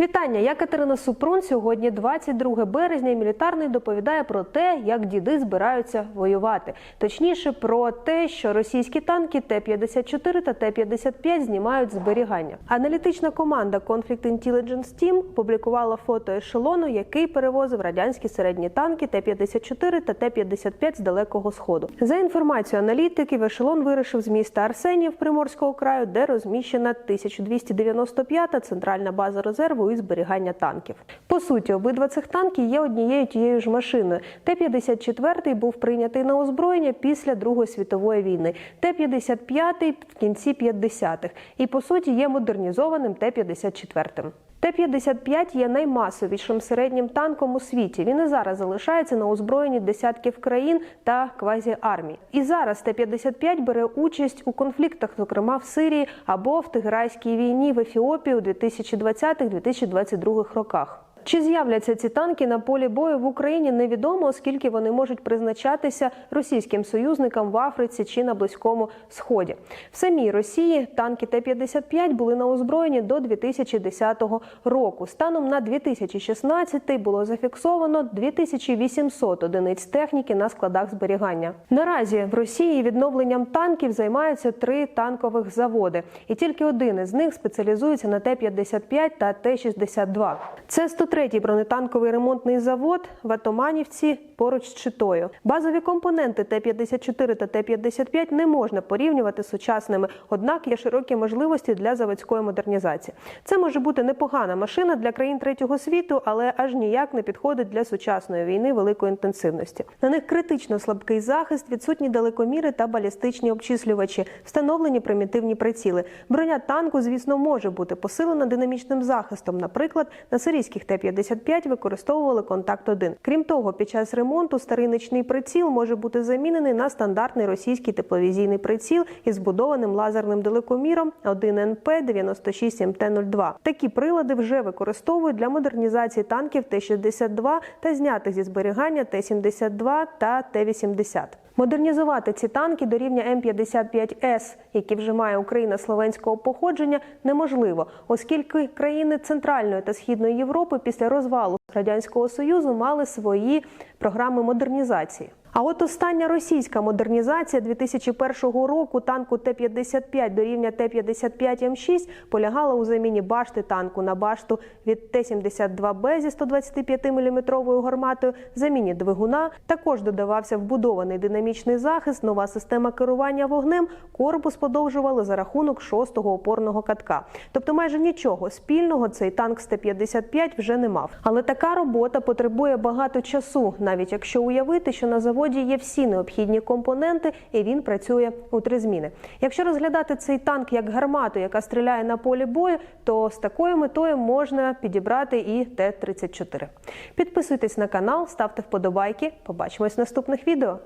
Вітання, я Катерина Супрун. Сьогодні 22 березня. Мілітарний доповідає про те, як діди збираються воювати. Точніше, про те, що російські танки Т-54 та Т-55 знімають зберігання. Аналітична команда Conflict Intelligence Team публікувала фото ешелону, який перевозив радянські середні танки Т-54 та Т-55 з далекого сходу. За інформацією аналітиків, ешелон вирушив з міста Арсенів Приморського краю, де розміщена 1295-та центральна база резерву і зберігання танків. По суті, обидва цих танки є однією тією ж машиною. Т-54 був прийнятий на озброєння після Другої світової війни. Т-55 в кінці 50-х. І по суті є модернізованим Т-54. Т-55 є наймасовішим середнім танком у світі. Він і зараз залишається на озброєнні десятків країн та квазіармій. І зараз Т-55 бере участь у конфліктах, зокрема в Сирії або в Тиграйській війні в Ефіопії у 2020-2022 роках. Чи з'являться ці танки на полі бою в Україні, невідомо, оскільки вони можуть призначатися російським союзникам в Африці чи на Близькому Сході. В самій Росії танки Т-55 були на озброєнні до 2010 року. Станом на 2016 було зафіксовано 2800 одиниць техніки на складах зберігання. Наразі в Росії відновленням танків займаються три танкових заводи, і тільки один із них спеціалізується на Т-55 та Т-62. Це 103-й бронетанковий ремонтний завод в Атоманівці поруч з Читою. Базові компоненти Т-54 та Т-55 не можна порівнювати з сучасними, однак є широкі можливості для заводської модернізації. Це може бути непогана машина для країн третього світу, але аж ніяк не підходить для сучасної війни великої інтенсивності. На них критично слабкий захист, відсутні далекоміри та балістичні обчислювачі, встановлені примітивні приціли. Броня танку, звісно, може бути посилена динамічним захистом. Наприклад, на сирійських Т-55 використовували контакт 1 Крім того, під час ремонту старий нічний приціл може бути замінений на стандартний російський тепловізійний приціл із збудованим лазерним далекоміром 1НП-96МТ-02. Такі прилади вже використовують для модернізації танків Т-62 та знятих зі зберігання Т-72 та Т-80. Модернізувати ці танки до рівня М55С, які вже має Україна словенського походження, неможливо, оскільки країни Центральної та Східної Європи після розвалу радянського союзу мали свої програми модернізації. А от остання російська модернізація 2001 року танку Т-55 до рівня Т-55М6 полягала у заміні башти танку на башту від Т-72Б зі 125-мм гарматою, заміні двигуна. Також додавався вбудований динамічний захист, нова система керування вогнем. Корпус подовжували за рахунок шостого опорного катка. Тобто, майже нічого спільного цей танк з Т-55 вже не мав. Але така робота потребує багато часу, навіть якщо уявити, що на заводі є всі необхідні компоненти, і він працює у три зміни. Якщо розглядати цей танк як гармату, яка стріляє на полі бою, то з такою метою можна підібрати і Т-34. Підписуйтесь на канал, ставте вподобайки. Побачимось в наступних відео.